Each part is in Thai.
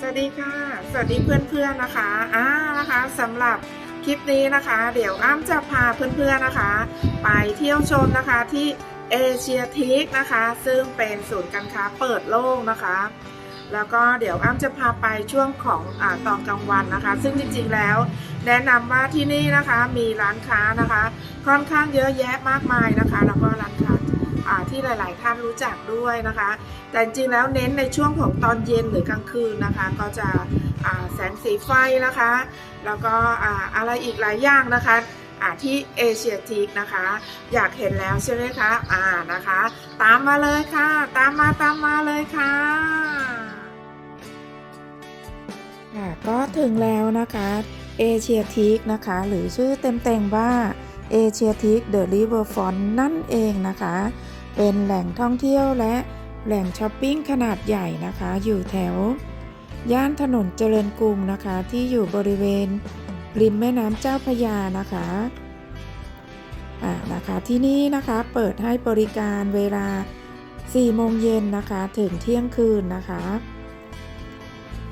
สวัสดีค่ะ สวัสดีเพื่อนๆนะคะอ่านะคะสำหรับคลิปนี้นะคะ เดี๋ยวอ้ำจะพาเพื่อนๆนะคะ ไปเที่ยวชมนะคะที่เอเชียทิกนะคะ ซึ่งเป็นศูนย์การค้าเปิดโล่งนะคะ แล้วก็เดี๋ยวอ้ำจะพาไปช่วงของอตอนกลางวันนะคะ ซึ่งจริงๆแล้ว แนะนำว่าที่นี่นะคะมีร้านค้านะคะ ค่อนข้างเยอะแยะมากมายนะคะ แล้วก็ร้านค้า ที่หลาย ๆ ท่านรู้จักด้วยนะคะ แต่จริงๆแล้วเน้นในช่วงของตอนเย็นหรือกลางคืนนะคะ ก็จะแสงสีไฟนะคะ แล้วก็อ่าอะไรอีกหลายอย่างนะคะที่เอเชียทีกนะคะ อยากเห็นแล้วใช่ไหมคะอ่านะคะ ตามมาเลยค่ะ ตามมาตามมาเลยค่ะค่ะก็ถึงแล้วนะคะเอเชียทีกนะคะ หรือชื่อเต็มๆว่าเอเชียทีกเดอะริเวอร์ฟอนนั่นเองนะคะ เป็นแหล่งท่องเที่ยวและแหล่งช้อปปิ้งขนาดใหญ่นะคะ อยู่แถว ย่านถนนเจริญกรุงนะคะ ที่อยู่บริเวณ ริมแม่น้ำเจ้าพระยานะคะอ่านะคะ ที่นี่นะคะเปิดให้บริการเวลา 4 โมงเย็นนะคะ ถึงเที่ยงคืนนะคะ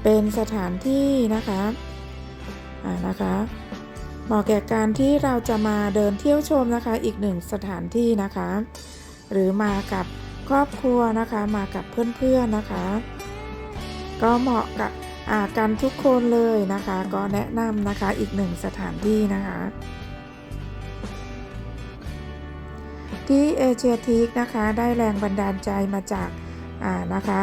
เป็นสถานที่นะคะอ่านะคะเหมาะแก่การที่เราจะมาเดินเที่ยวชมนะคะ อีกหนึ่งสถานที่นะคะ หรือมากับครอบครัวนะคะมากับเพื่อนๆนะคะ ก็เหมาะกับอากันทุกคนเลยนะคะ ก็แนะนำนะคะอีกหนึ่งสถานที่นะคะ ที่เอเชียทีกนะคะได้แรงบันดาลใจมาจากอ่านะคะ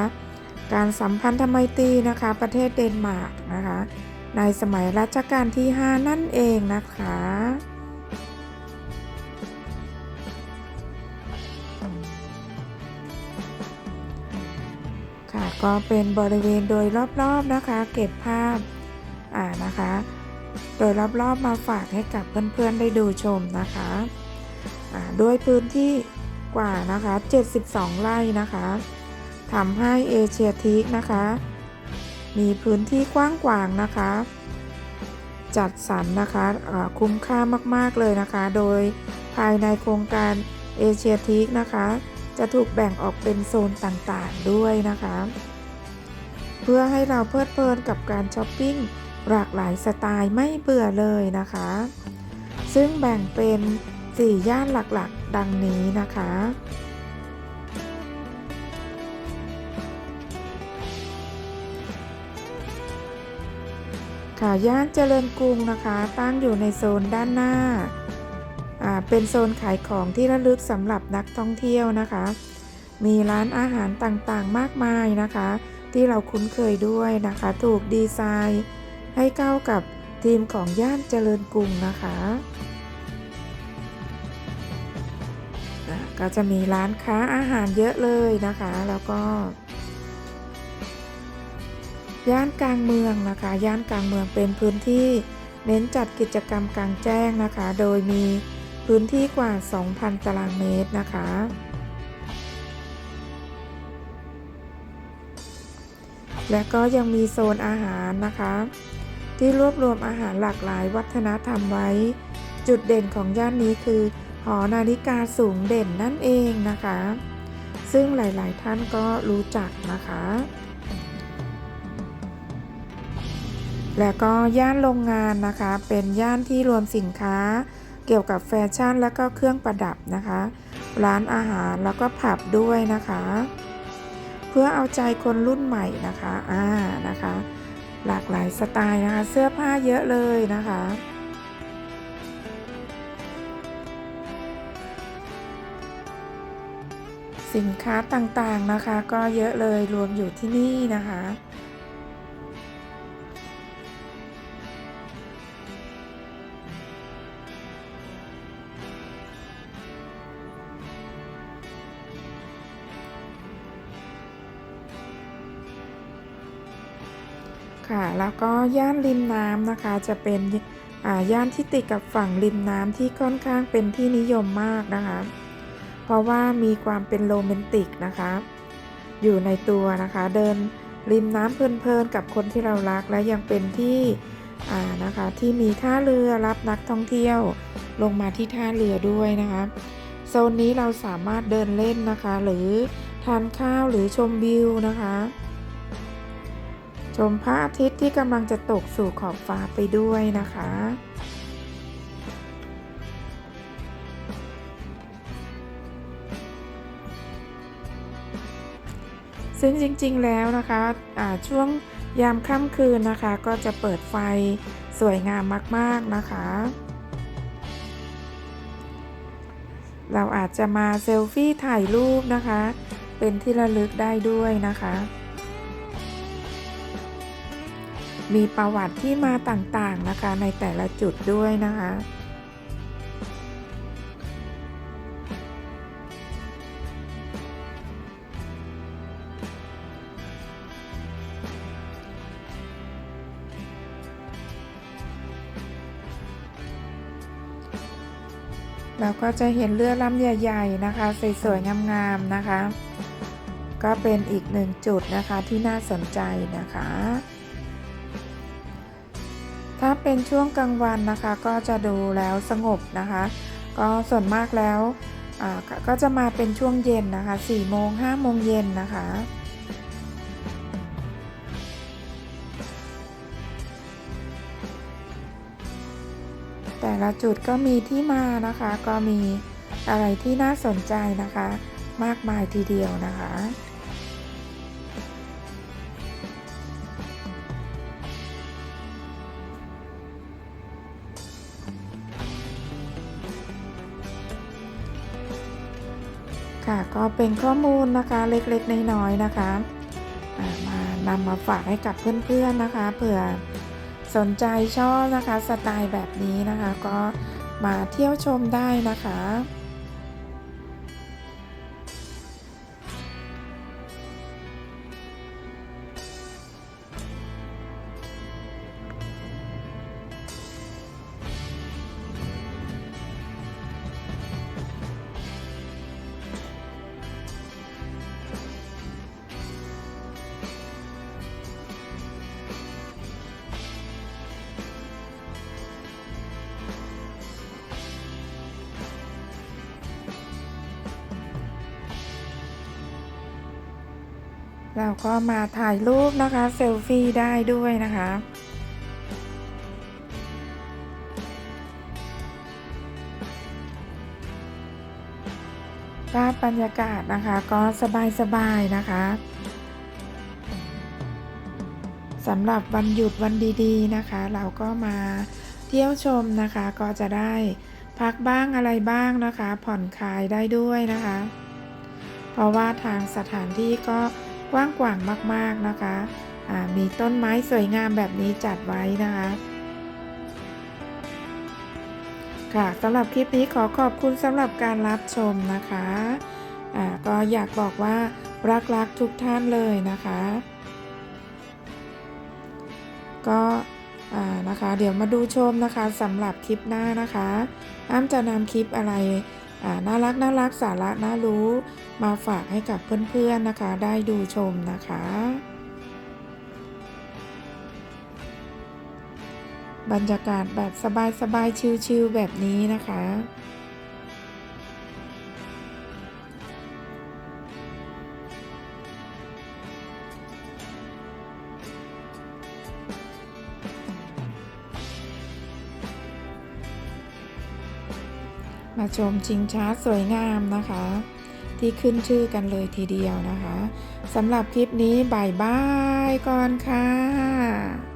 การสัมพันธไมตรีนะคะ ประเทศเดนมาร์กนะคะ ในสมัยรัชกาลที่ 5 นั่นเองนะคะ ก็เป็นบริเวณโดยรอบๆนะคะ เก็บภาพอ่านะคะ โดยรอบๆมาฝากให้กับเพื่อนๆได้ดูชมนะคะอ่าด้วยพื้นที่กว่านะคะ 72 ไร่นะคะทำให้เอเชียทีกนะคะ มีพื้นที่กว้างกวางนะคะ จัดสรรนะคะคุ้มค่ามากๆเลยนะคะ โดยภายในโครงการเอเชียทีกนะคะ จะถูกแบ่งออกเป็นโซนต่างๆด้วยนะคะ เพื่อให้เราเพลิดเพลินกับการช้อปปิ้งหลากหลายสไตล์ไม่เบื่อเลยนะคะ ซึ่งแบ่งเป็น 4 ย่านหลักๆ ดังนี้นะคะ ค่ะย่านเจริญกรุงนะคะ ตั้งอยู่ในโซนด้านหน้าอ่าเป็นโซนขายของที่ระลึกสำหรับนักท่องเที่ยวนะคะ มีร้านอาหารต่างๆ มากมายนะคะ ที่เราคุ้นเคยด้วยนะคะ ถูกดีไซน์ ให้เข้ากับทีมของย่านเจริญกรุงนะคะก็จะมีร้านค้าอาหารเยอะเลยนะคะ แล้วก็ ย่านกลางเมืองนะคะ ย่านกลางเมืองเป็นพื้นที่เน้นจัดกิจกรรมกลางแจ้งนะคะ โดยมีพื้นที่กว่า 2,000 ตารางเมตรนะคะ และก็ยังมีโซนอาหารนะคะ ที่รวบรวมอาหารหลากหลายวัฒนธรรมไว้ จุดเด่นของย่านนี้คือ หอนาฬิกาสูงเด่นนั่นเองนะคะ ซึ่งหลาย ๆ ท่านก็รู้จักนะคะ และก็ย่านโรงงานนะคะ เป็นย่านที่รวมสินค้า เกี่ยวกับแฟชั่นและก็เครื่องประดับนะคะ ร้านอาหารแล้วก็ผับด้วยนะคะ พื่อเอาใจคนรุ่นใหม่นะคะ อ่า นะคะ หลากหลายสไตล์นะคะ เสื้อผ้าเยอะเลยนะคะ สินค้าต่างๆนะคะ ก็เยอะเลยรวมอยู่ที่นี่นะคะ ค่ะแล้วก็ย่านริมน้ำนะคะจะเป็นย่านที่ติดกับฝั่งริมน้ำที่ค่อนข้างเป็นที่นิยมมากนะคะ เพราะว่ามีความเป็นโรแมนติกนะคะ อยู่ในตัวนะคะเดินริมน้ำเพลินๆกับคนที่เรารักและยังเป็นที่นะคะที่มีท่าเรือรับนักท่องเที่ยวลงมาที่ท่าเรือด้วยนะคะโซนนี้เราสามารถเดินเล่นนะคะ หรือทานข้าวหรือชมวิวนะคะ ชมพระอาทิตย์ที่กำลังจะตกสู่ขอบฟ้าไปด้วยนะคะ ซึ่งจริงๆแล้วนะคะะช่วงยามค่ำคืนนะคะ ก็จะเปิดไฟสวยงามมากๆนะคะ เราอาจจะมาเซลฟี่ถ่ายรูปนะคะ เป็นที่ระลึกได้ด้วยนะคะ มีประวัติที่มาต่างๆนะคะในแต่ละจุดด้วยนะคะเราก็จะเห็นเรือลำใหญ่ ๆ นะคะ สวยๆงามๆนะคะ ก็เป็นอีกหนึ่งจุดนะคะที่น่าสนใจนะคะ เป็นช่วงกลางวันนะคะ ก็จะดูแล้วสงบนะคะ ก็ส่วนมากแล้วก็จะมาเป็นช่วงเย็นนะคะ4โมง5โมงเย็นนะคะแต่ละจุดก็มีที่มานะคะ ก็มีอะไรที่น่าสนใจนะคะ มากมายทีเดียวนะคะ ค่ะก็เป็นข้อมูลนะคะเล็กๆน้อยๆนะคะมานำมาฝากให้กับเพื่อนๆนะคะเผื่อสนใจชอบนะคะสไตล์แบบนี้นะคะ ก็มาเที่ยวชมได้นะคะ เราก็มาถ่ายรูปนะคะเซลฟี่ได้ด้วยนะคะ ภาพบรรยากาศนะคะก็สบายๆนะคะสำหรับวันหยุดวันดีๆนะคะ เราก็มาเที่ยวชมนะคะ ก็จะได้พักบ้างอะไรบ้างนะคะ ผ่อนคลายได้ด้วยนะคะ เพราะว่าทางสถานที่ก็ กว้างขวางมากๆนะคะมีต้นไม้สวยงามแบบนี้จัดไว้นะคะ ค่ะสำหรับคลิปนี้ขอขอบคุณสำหรับการรับชมนะคะะก็อยากบอกว่ารักๆทุกท่านเลยนะคะ ก็นะคะเดี๋ยวมาดูชมนะคะสำหรับคลิปหน้านะคะอ้ำจะนำคลิปอะไร น่ารักน่ารักสาระน่ารู้มาฝากให้กับเพื่อนๆนะคะ ได้ดูชมนะคะ บรรยากาศแบบสบายๆชิลๆแบบนี้นะคะ มาชมชิงช้าสวยงามนะคะ ที่ขึ้นชื่อกันเลยทีเดียวนะคะสำหรับคลิปนี้บายบายก่อนค่ะ